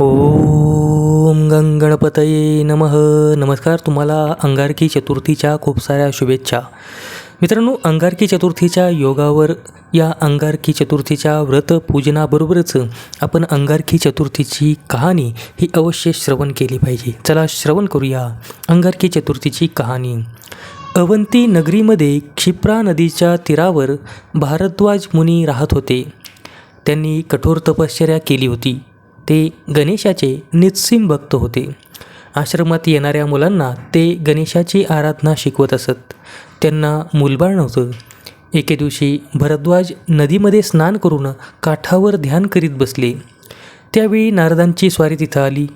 ओम गणपतये नमः. नमस्कार तुम्हाला अंगारकी चतुर्थीच्या खूप साऱ्या शुभेच्छा. मित्रांनो अंगारकी चतुर्थीच्या योगावर या अंगारकी चतुर्थीच्या व्रत पूजनाबरोबरच आपण अंगारकी चतुर्थीची कहाणी ही अवश्य श्रवण केली पाहिजे. चला श्रवण करूया अंगारकी चतुर्थीची कहाणी. अवंती नगरीमध्ये क्षिप्रा नदीच्या तीरावर भारद्वाज मुनी राहत होते. त्यांनी कठोर तपश्चर्या केली होती. ते गणेशाचे निस्सीम भक्त होते. आश्रमात येणाऱ्या मुलांना ते गणेशाची आराधना शिकवत असत. त्यांना मूलबाळ नव्हतं. एके दिवशी भरद्वाज नदीमध्ये स्नान करून काठावर ध्यान करीत बसले. त्यावेळी नारदांची स्वारी तिथं आली.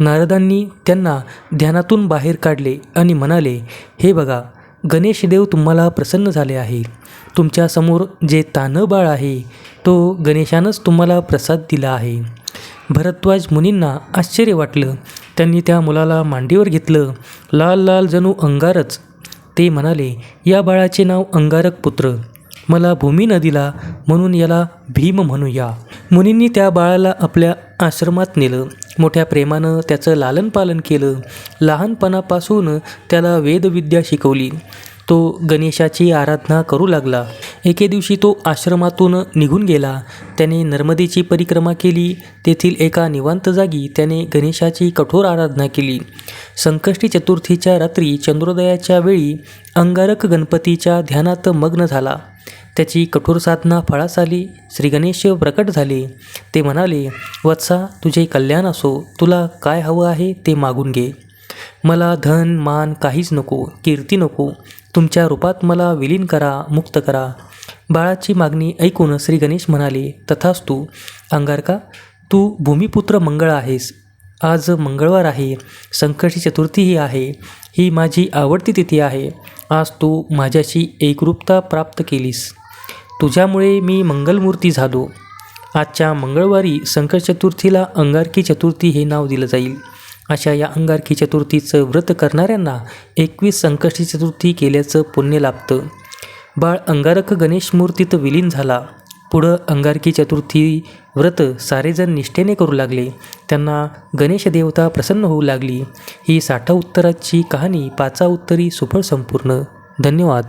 नारदांनी त्यांना ध्यानातून बाहेर काढले आणि म्हणाले हे बघा गणेशदेव तुम्हाला प्रसन्न झाले आहे. तुमच्यासमोर जे तानबाळ आहे तो गणेशानंच तुम्हाला प्रसाद दिला आहे. भरद्वाज मुनींना आश्चर्य वाटलं. त्यांनी त्या मुलाला मांडीवर घेतलं. लाल लाल जणू अंगारच. ते म्हणाले या बाळाचे नाव अंगारक पुत्र. मला भूमी नदीला म्हणून याला भीम म्हणूया. मुनींनी त्या बाळाला आपल्या आश्रमात नेलं. मोठ्या प्रेमानं त्याचं लालनपालन केलं. लहानपणापासून त्याला वेदविद्या शिकवली. तो गणेशाची आराधना करू लागला. एके दिवशी तो आश्रमातून निघून गेला. त्याने नर्मदेची परिक्रमा केली. तेथील एका निवांत जागी त्याने गणेशाची कठोर आराधना केली. संकष्टी चतुर्थीच्या रात्री चंद्रोदयाच्या वेळी अंगारक गणपतीच्या ध्यानात मग्न झाला. त्याची कठोर साधना फळास आली. श्री गणेश प्रकट झाले. ते म्हणाले वत्सा तुझे कल्याण असो. तुला काय हवं आहे ते मागून घे. मला धन मान काहीच नको कीर्ती नको. तुमच्या रूपात मला विलीन करा मुक्त करा. बाळाची मागणी ऐकून श्री गणेश म्हणाले तथास्तू अंगारका तू भूमिपुत्र मंगळ आहेस. आज मंगळवार आहे. संकटी चतुर्थीही आहे. ही माझी आवडती तिथी आहे. आज तू माझ्याशी एकरूपता प्राप्त केलीस. तुझ्यामुळे मी मंगलमूर्ती झालो. आजच्या मंगळवारी संकट चतुर्थीला अंगारकी चतुर्थी हे नाव दिलं जाईल. अशा या अंगारकी चतुर्थीचं व्रत करणाऱ्यांना एकवीस संकष्टी चतुर्थी केल्याचं पुण्य लाभतं. बाळ अंगारक गणेश मूर्तीत विलीन झाला. पुढं अंगारकी चतुर्थी व्रत सारेजण निष्ठेने करू लागले. त्यांना गणेश देवता प्रसन्न होऊ लागली. ही साठा उत्तराची कहाणी पाचा उत्तरी सुफळ संपूर्ण. धन्यवाद.